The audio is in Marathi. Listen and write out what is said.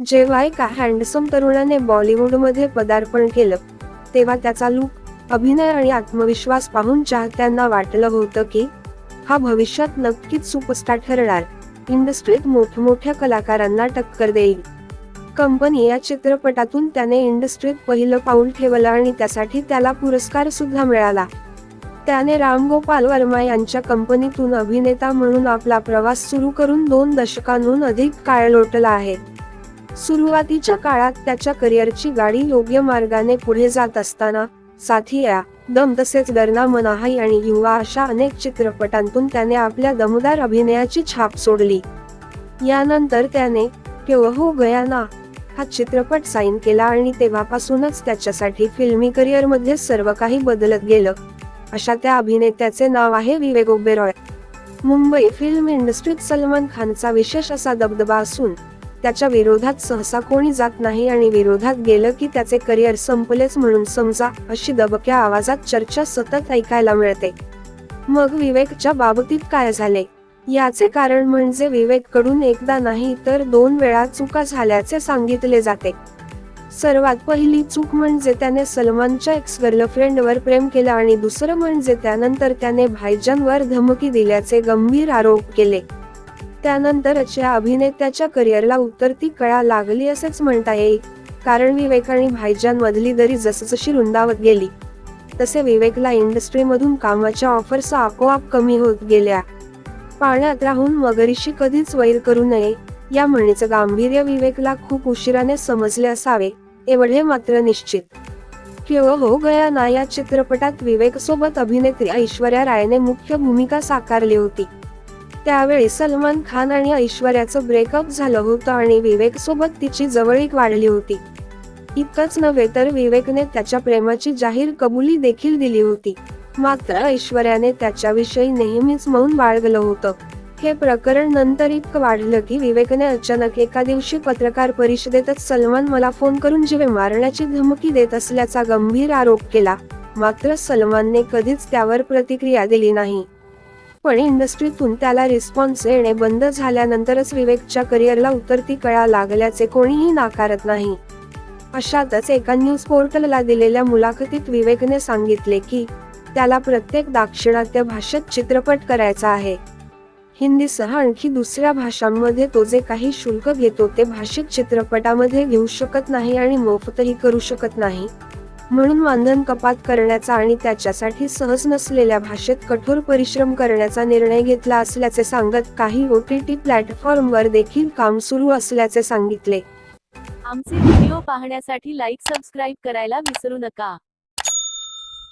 जेव्हा एका हँडसम तरुणाने बॉलिवूडमध्ये पदार्पण केलं तेव्हा त्याचा लूक अभिनय आणि आत्मविश्वास पाहून चाहत्यांना वाटलं होतं की हा भविष्यात नक्कीच सुपरस्टार ठरणार. इंडस्ट्रीत मोठमोठ्या कलाकारांना टक्कर देईल. कंपनी या चित्रपटातून त्याने इंडस्ट्रीत पहिलं पाऊल ठेवलं आणि त्यासाठी त्याला पुरस्कार सुद्धा मिळाला. त्याने रामगोपाल वर्मा यांच्या कंपनीतून अभिनेता म्हणून आपला प्रवास सुरू करून दोन दशकांहून अधिक काळ लोटला आहे. सुरुवातीच्या काळात त्याच्या करिअरची गाडी योग्य मार्गाने पुढे जात असताना साथिया दम तसेच गरना मनाहाई आणि युवा अशा अनेक चित्रपटांतून त्याने आपल्या दमदार अभिनयाची छाप सोडली. यानंतर त्याने हो गया ना हा चित्रपट साईन केला आणि तेव्हापासूनच त्याच्यासाठी फिल्मी करिअरमध्ये सर्व काही बदलत गेलं. अशा त्या अभिनेत्याचे नाव आहे विवेक ओबेरॉय. मुंबई फिल्म इंडस्ट्रीत सलमान खानचा विशेष असा दबदबा असून त्याच्या विरोधात सहसा कोणी जात नाही आणि विरोधात गेलं की त्याचे करिअर संपलेच म्हणून समजा अशी दबक्या आवाजात चर्चा सतत ऐकायला मिळते. मग विवेकच्या बाबतीत काय झाले? याचे कारण म्हणजे विवेककडून एकदा नाही तर दोन वेळा चुका झाल्याचे सांगितले जाते. सर्वात पहिली चूक म्हणजे त्याने सलमानच्या एक्स गर्लफ्रेंडवर प्रेम केलं आणि दुसरं म्हणजे त्यानंतर त्याने भाईजानवर धमकी दिल्याचे गंभीर आरोप केले. त्यानंतरच या अभिनेत्याच्या करिअरला उतरती कळा लागली असेच म्हणता येईल. कारण विवेक आणि भाईजान मधली दरी जसजशी रुंदावत गेली तसे विवेकला इंडस्ट्रीमधून कामाच्या ऑफर्स आपोआप कमी होत गेल्या. पाण्यात राहून मगरीशी कधीच वैर करू नये या म्हणीचं गांभीर्य विवेकला खूप उशिराने समजले असावे एवढे मात्र निश्चित. क्यो हो गया ना या चित्रपटात विवेक सोबत अभिनेत्री ऐश्वर्या रायने मुख्य भूमिका साकारली होती. त्यावेळी सलमान खान आणि ऐश्वर्याचं ब्रेकअप झालं होतं आणि विवेक सोबत तिची जवळीक वाढली होती. इतकंच नव्हे तर विवेकने त्याच्या प्रेमाची जाहीर कबुली देखील दिली होती. मात्र ऐश्वर्याने त्याच्याविषयी नेहमीच मौन बाळगलं होतं. हे प्रकरण नंतर इतकं वाढलं की विवेकने अचानक एका दिवशी पत्रकार परिषदेतच सलमान मला फोन करून जीवे मारण्याची धमकी देत असल्याचा गंभीर आरोप केला. मात्र सलमानने कधीच त्यावर प्रतिक्रिया दिली नाही. पण इंडस्ट्रीतून त्याला रिस्पॉन्स येणे बंद झाल्यानंतरच विवेकच्या करिअरला उतरती कळा लागल्याचे कोणीही नाकारत नाही. अशातच एका न्यूज पोर्टलला दिलेल्या मुलाखतीत विवेकने सांगितले की त्याला प्रत्येक दाक्षिणात्य भाषेत चित्रपट करायचा आहे. हिंदीसह आणखी दुसऱ्या भाषांमध्ये तो जे काही शुल्क घेतो ते भाषिक चित्रपटामध्ये घेऊ शकत नाही आणि मोफतही करू शकत नाही. म्हणून मानधन कपात करण्याचा आणि त्याच्यासाठी सहज नसलेल्या भाषेत कठोर परिश्रम करण्याचा निर्णय घेतला असल्याचे सांगत काही ओ टी टी प्लॅटफॉर्मवर देखील काम सुरू असल्याचे सांगितले. आमचे व्हिडिओ पाहण्यासाठी लाईक सबस्क्राईब करायला विसरू नका.